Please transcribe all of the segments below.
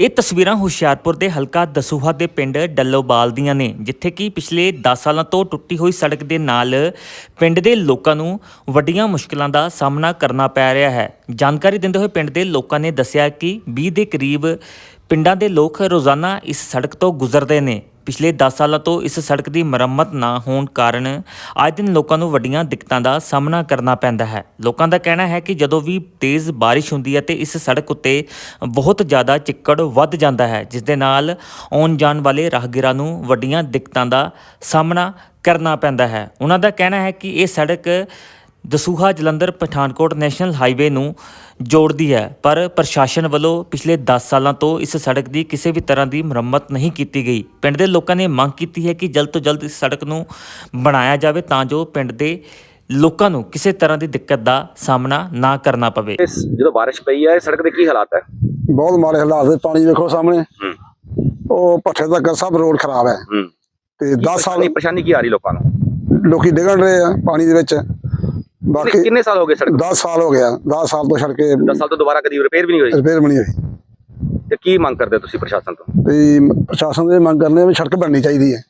ਇਹ ਤਸਵੀਰਾਂ ਹੁਸ਼ਿਆਰਪੁਰ ਦੇ ਹਲਕਾ ਦਸੂਹਾ ਦੇ ਪਿੰਡ ਡੱਲੋਬਾਲ ਦੀਆਂ ਨੇ, ਜਿੱਥੇ ਕਿ ਪਿਛਲੇ 10 ਸਾਲਾਂ ਤੋਂ ਟੁੱਟੀ ਹੋਈ ਸੜਕ ਦੇ ਨਾਲ ਪਿੰਡ ਦੇ ਲੋਕਾਂ ਨੂੰ ਵੱਡੀਆਂ ਮੁਸ਼ਕਲਾਂ ਦਾ ਸਾਹਮਣਾ ਕਰਨਾ ਪੈ ਰਿਹਾ ਹੈ। ਜਾਣਕਾਰੀ ਦਿੰਦੇ ਹੋਏ ਪਿੰਡ ਦੇ ਲੋਕਾਂ ਨੇ ਦੱਸਿਆ ਕਿ 20 ਦੇ ਕਰੀਬ ਪਿੰਡਾਂ ਦੇ ਲੋਕ ਰੋਜ਼ਾਨਾ ਇਸ ਸੜਕ ਤੋਂ ਗੁਜ਼ਰਦੇ ਨੇ। ਪਿਛਲੇ 10 ਸਾਲਾਂ ਤੋਂ ਇਸ ਸੜਕ ਦੀ ਮੁਰੰਮਤ ਨਾ ਹੋਣ ਕਾਰਨ ਅੱਜ ਦਿਨ ਲੋਕਾਂ ਨੂੰ ਵੱਡੀਆਂ ਦਿੱਕਤਾਂ ਦਾ ਸਾਹਮਣਾ ਕਰਨਾ ਪੈਂਦਾ ਹੈ। ਲੋਕਾਂ ਦਾ ਕਹਿਣਾ ਹੈ ਕਿ ਜਦੋਂ ਵੀ ਤੇਜ਼ ਬਾਰਿਸ਼ ਹੁੰਦੀ ਹੈ ਤੇ ਇਸ ਸੜਕ ਉੱਤੇ ਬਹੁਤ ਜ਼ਿਆਦਾ ਚਿੱਕੜ ਵੱਧ ਜਾਂਦਾ ਹੈ, ਜਿਸ ਦੇ ਨਾਲ ਆਉਣ ਜਾਣ ਵਾਲੇ ਰਾਹਗੀਰਾਂ ਨੂੰ ਵੱਡੀਆਂ ਦਿੱਕਤਾਂ ਦਾ ਸਾਹਮਣਾ ਕਰਨਾ ਪੈਂਦਾ ਹੈ। ਉਹਨਾਂ ਦਾ ਕਹਿਣਾ ਹੈ ਕਿ ਇਹ ਸੜਕ ਦਸੂਹਾ ਜਲੰਧਰ ਪਠਾਨਕੋਟ ਨੈਸ਼ਨਲ ਹਾਈਵੇ ਨੂੰ ਜੋੜਦੀ ਹੈ ਪਰ ਪ੍ਰਸ਼ਾਸਨ ਵੱਲੋਂ ਪਿਛਲੇ 10 ਸਾਲਾਂ ਤੋਂ ਇਸ ਸੜਕ ਦੀ ਕਿਸੇ ਵੀ ਤਰ੍ਹਾਂ ਦੀ ਮੁਰੰਮਤ ਨਹੀਂ ਕੀਤੀ ਗਈ। ਪਿੰਡ ਦੇ ਲੋਕਾਂ ਨੇ ਮੰਗ ਕੀਤੀ ਹੈ ਕਿ ਜਲਦ ਤੋਂ ਜਲਦ ਇਸ ਸੜਕ ਨੂੰ ਬਣਾਇਆ ਜਾਵੇ ਤਾਂ ਜੋ ਪਿੰਡ ਦੇ ਲੋਕਾਂ ਨੂੰ ਕਿਸੇ ਤਰ੍ਹਾਂ ਦੀ ਦਿੱਕਤ ਦਾ ਸਾਹਮਣਾ ਨਾ ਕਰਨਾ ਪਵੇ। ਇਸ ਜਦੋਂ ਬਾਰਿਸ਼ ਪਈ ਹੈ ਇਹ ਸੜਕ ਦੇ ਕੀ ਹਾਲਾਤ ਹੈ? ਬਹੁਤ ਮਾੜੇ ਹਾਲਾਤ ਨੇ ਪਾਣੀ ਵੇਖੋ ਸਾਹਮਣੇ। ਉਹ ਪੱਠੇ ਤੱਕ ਸਭ ਰੋਡ ਖਰਾਬ ਹੈ। ਤੇ 10 ਸਾਲ ਪਰੇਸ਼ਾਨੀ ਪਰੇਸ਼ਾਨੀ ਕੀ ਆ ਰਹੀ ਲੋਕਾਂ ਨੂੰ? ਲੋਕੀ ਡਿੱਗਣ ਰਹੇ ਆ ਪਾਣੀ ਦੇ ਵਿੱਚ। ਬਾਕੀ ਕਿੰਨੇ ਸਾਲ ਹੋ ਗਏ ਸੜਕ 10 ਸਾਲ ਹੋ ਗਿਆ। 10 ਸਾਲ ਤੋਂ ਸੜਕੇ 10 ਸਾਲ ਤੋਂ ਦੁਬਾਰਾ ਕਦੀ ਰਿਪੇਅਰ ਵੀ ਨਹੀਂ ਹੋਈ? ਰਿਪੇਅਰ ਬਣੀ ਹੋਈ। ਤੇ ਕੀ ਮੰਗ ਕਰਦੇ ਹੋ ਤੁਸੀਂ ਪ੍ਰਸ਼ਾਸਨ ਤੋਂ? ਤੇ ਪ੍ਰਸ਼ਾਸਨ ਦੇ ਮੰਗ ਕਰਨੇ ਆ ਵੀ ਸੜਕ ਬਣਨੀ ਚਾਹੀਦੀ ਹੈ।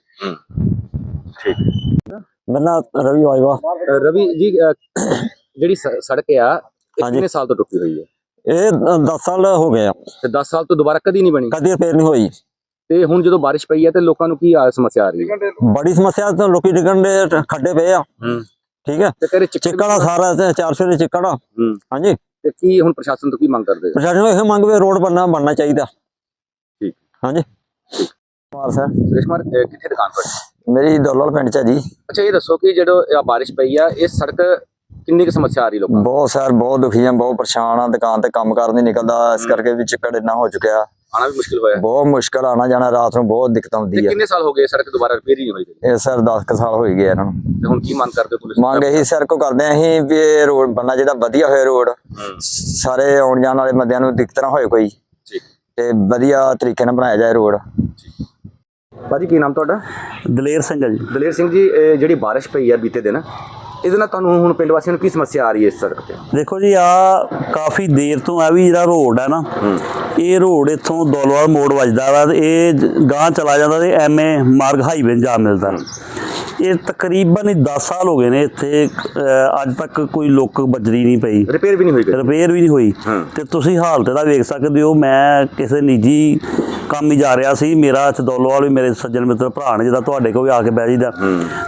ਠੀਕ। ਮੇਰਾ ਰਵੀ ਵਾਜਵਾ। ਰਵੀ ਜੀ ਜਿਹੜੀ ਸੜਕ ਆ ਕਿੰਨੇ ਸਾਲ ਤੋਂ ਟੁੱਟੀ ਹੋਈ ਹੈ? ਇਹ 10 ਸਾਲ ਹੋ ਗਏ ਆ। ਤੇ 10 ਸਾਲ ਤੋਂ ਦੁਬਾਰਾ ਕਦੀ ਨਹੀਂ ਬਣੀ? ਕਦੀ ਰਿਪੇਅਰ ਨਹੀਂ ਹੋਈ। ਤੇ ਹੁਣ ਜਦੋਂ ਬਾਰਿਸ਼ ਪਈ ਹੈ ਤੇ ਲੋਕਾਂ ਨੂੰ ਕੀ ਆ ਸਮੱਸਿਆ ਆ ਰਹੀ ਹੈ? ਬੜੀ ਸਮੱਸਿਆ ਤਾਂ ਲੋਕੀ ਡਿੱਗਣ ਦੇ ਖੱਡੇ ਪਏ ਆ। ਠੀਕ ਹੈ? ਤੇ ਤੇਰੇ ਚਿੱਕੜ ਚਿੱਕੜਾ ਸਾਰਾ ਤੇ 400 ਦੇ ਚਿੱਕੜਾ ਹੂੰ। ਹਾਂਜੀ। ਤੇ ਕੀ ਹੁਣ ਪ੍ਰਸ਼ਾਸਨ ਤੋਂ ਕੀ ਮੰਗ ਕਰਦੇ ਹੋ? ਪ੍ਰਸ਼ਾਸਨ ਨੂੰ ਇਹ ਮੰਗ ਵੀ ਰੋਡ ਬਣਨਾ ਬਣਨਾ ਚਾਹੀਦਾ। ਠੀਕ। ਹਾਂਜੀ। ਕੁਮਾਰ ਸਰ। ਸੁਰੇਸ਼ ਕੁਮਾਰ ਕਿੱਥੇ ਦੁਕਾਨ ਤੁਹਾਡੀ? ਮੇਰੀ ਦੌਲਲ ਪਿੰਡ ਚ ਆ ਜੀ। ਅੱਛਾ ਇਹ ਦੱਸੋ ਕਿ ਜਦੋਂ ਇਹ ਬਾਰਿਸ਼ ਪਈ ਆ ਇਹ ਸੜਕ ਕਿੰਨੀ ਕੁ ਸਮੱਸਿਆ ਆ ਰਹੀ ਲੋਕਾਂ ਨੂੰ? ਬਹੁਤ ਸਰ ਬਹੁਤ ਦੁਖੀ ਆ ਬਹੁਤ ਪਰੇਸ਼ਾਨ ਆ। ਦੁਕਾਨ ਤੇ ਕੰਮ ਕਰਨ ਨਹੀਂ ਨਿਕਲਦਾ ਇਸ ਕਰਕੇ ਵੀ ਚਿੱਕੜ ਇੰਨਾ ਹੋ ਚੁੱਕਿਆ। ਆਣਾ ਵੀ ਮੁਸ਼ਕਿਲ ਹੋਇਆ। ਬਹੁਤ ਮੁਸ਼ਕਲ ਆਣਾ ਜਾਣਾ ਰਾਤ ਨੂੰ ਬਹੁਤ ਦਿੱਕਤ ਆਉਂਦੀ ਹੈ ਕਿੰਨੇ ਸਾਲ ਹੋ ਗਏ ਸੜਕ ਦੁਬਾਰਾ ਰਿਪੇਅਰ ਹੀ ਨਹੀਂ ਹੋਈ ਇਹ ਸਰ 10 ਸਾਲ ਹੋ ਹੀ ਗਏ ਇਹਨਾਂ ਨੂੰ। ਤੇ ਹੁਣ ਕੀ ਮੰਗ ਕਰਦੇ ਪੁਲਿਸ ਮੰਗ ਇਹੀ ਸਰ ਕੋ ਕਰਦੇ ਆ ਅਸੀਂ ਵੀ ਇਹ ਰੋਡ ਬਣਨਾ ਜਿਹੜਾ ਵਧੀਆ ਹੋਏ ਰੋਡ। ਸਾਰੇ ਆਉਣ ਜਾਣ ਵਾਲੇ ਬੰਦਿਆਂ ਨੂੰ ਦਿੱਕਤ ਨਾ ਹੋਏ ਕੋਈ। ਤੇ ਵਧੀਆ ਤਰੀਕੇ ਨਾਲ ਬਣਾਇਆ ਜਾਏ ਰੋਡ। ਭਾਜੀ ਕੀ ਨਾਮ ਤੁਹਾਡਾ? ਦਲੇਰ ਸਿੰਘ ਆ ਜੀ। ਦਲੇਰ ਸਿੰਘ ਜੀ ਇਹ ਜਿਹੜੀ ਬਾਰਿਸ਼ ਪਈ ਆ ਬੀਤੇ ਦਿਨ ਇਹਦੇ ਨਾਲ ਤੁਹਾਨੂੰ ਹੁਣ ਪਿੰਡ ਵਾਸੀਆਂ ਨੂੰ ਕੀ ਸਮੱਸਿਆ ਆ ਰਹੀ ਹੈ ਇਸ ਸੜਕ ਤੇ? ਦੇਖੋ ਜੀ ਆ ਕਾਫੀ ਦੇਰ ਤੋਂ ਆ ਵੀ ਜਿਹੜਾ ਰੋਡ ਹੈ ਨਾ ਇਹ ਰੋਡ ਇੱਥੋਂ ਦੌਲਵਾਲ ਮੋੜ ਵੱਜਦਾ ਵਾ ਤੇ ਇਹ ਗਾਂ ਚਲਾ ਜਾਂਦਾ ਤੇ ਐਮਏ ਮਾਰਗ ਹਾਈਵੇ ਜਾ ਮਿਲਦਾ ਇਹ ਤਕਰੀਬਨ ਹੀ 10 ਸਾਲ ਹੋ ਗਏ ਨੇ ਇੱਥੇ ਅੱਜ ਤੱਕ ਕੋਈ ਲੋਕ ਬਜਰੀ ਨਹੀਂ ਪਈ ਰਿਪੇਅਰ ਵੀ ਨਹੀਂ ਹੋਈ। ਰਿਪੇਅਰ ਵੀ ਨਹੀਂ ਹੋਈ। ਤੇ ਤੁਸੀਂ ਹਾਲਤ ਦਾ ਵੇਖ ਸਕਦੇ ਹੋ ਮੈਂ ਕਿਸੇ ਨਿੱਜੀ ਕੰਮ ਹੀ ਜਾ ਰਿਹਾ ਸੀ। ਮੇਰਾ ਇੱਥੇ ਦੌਲੋਵਾਲ ਵੀ ਮੇਰੇ ਸੱਜਣ ਮਿੱਤਰ ਭਰਾ ਨੇ ਜਿਹਦਾ ਤੁਹਾਡੇ ਕੋਲ ਵੀ ਆ ਕੇ ਬਹਿ ਜੀਦਾ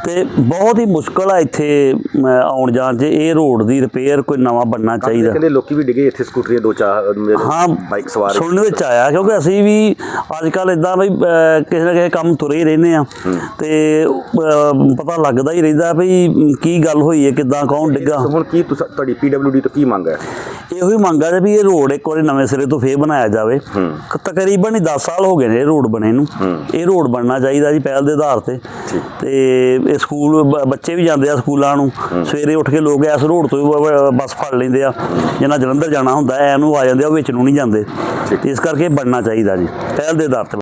ਤੇ ਬਹੁਤ ਹੀ ਮੁਸ਼ਕਲ ਆ ਇੱਥੇ ਆਉਣ ਜਾਣ 'ਚ। ਇਹ ਰੋਡ ਦੀ ਰਿਪੇਅਰ ਕੋਈ ਨਵਾਂ ਬਣਨਾ ਚਾਹੀਦਾ। ਕਹਿੰਦੇ ਲੋਕੀ ਵੀ ਡਿੱਗੇ ਇੱਥੇ ਸਕੂਟਰੀਆਂ ਦੋ ਚਾਰ ਹਾਂ ਬਾਈਕ ਸਵਾਰ। ਸੁਣਨ ਵਿੱਚ ਆਇਆ ਕਿਉਂਕਿ ਅਸੀਂ ਵੀ ਅੱਜ ਕੱਲ ਇਦਾਂ ਬਈ ਕਿਸੇ ਨਾ ਕਿਸੇ ਕੰਮ ਤੁਰੇ ਹੀ ਰਹਿੰਦੇ ਆ। ਤੇ ਪਤਾ ਲੱਗਦਾ ਹੀ ਰਹਿੰਦਾ ਵੀ ਕੀ ਗੱਲ ਹੋਈ ਹੈ ਕਿਦਾਂ ਕੌਣ ਡਿੱਗਾ। ਹੁਣ ਕੀ ਤੁਹਾਡੀ ਪੀਡਬਲਯੂਡੀ ਤੋਂ ਕੀ ਮੰਗ ਹੈ? ਇਹੋ ਹੀ ਮੰਗ ਹੈ ਵੀ ਇਹ ਰੋਡ ਇੱਕ ਵਾਰੀ ਨਵੇਂ ਸਿਰੇ ਤੋਂ ਫੇਰ ਬਣਾਇਆ ਜਾਵੇ। ਤਕਰੀਬਨ ਹੀ 10 ਸਾਲ ਹੋ ਗਏ ਨੇ ਇਹ ਰੋਡ ਬਣੇ ਨੂੰ। ਇਹ ਰੋਡ ਬਣਨਾ ਚਾਹੀਦਾ ਜੀ ਪਹਿਲ ਦੇ ਆਧਾਰ ਤੇ। ਤੇ ਇਹ ਸਕੂਲ ਬੱਚੇ ਵੀ ਜਾਂਦੇ ਆ ਸਕੂਲਾਂ ਨੂੰ। ਸਵੇਰੇ ਉੱਠ ਕੇ ਲੋਕ ਇਸ ਰੋਡ ਤੋਂ ਬੱਸ ਫੜ ਲੈਂਦੇ ਆ। ਜਿਹਨਾਂ ਜਲੰਧਰ ਜਾਣਾ ਹੁੰਦਾ ਐ ਨੂੰ ਆ ਜਾਂਦੇ ਆ ਵਿੱਚ ਨੂੰ ਨਹੀਂ ਜਾਂਦੇ। ਇਸ ਕਰਕੇ ਬਣਨਾ ਚਾਹੀਦਾ ਜੀ ਪਹਿਲ ਦੇ ਆਧਾਰ ਤੇ।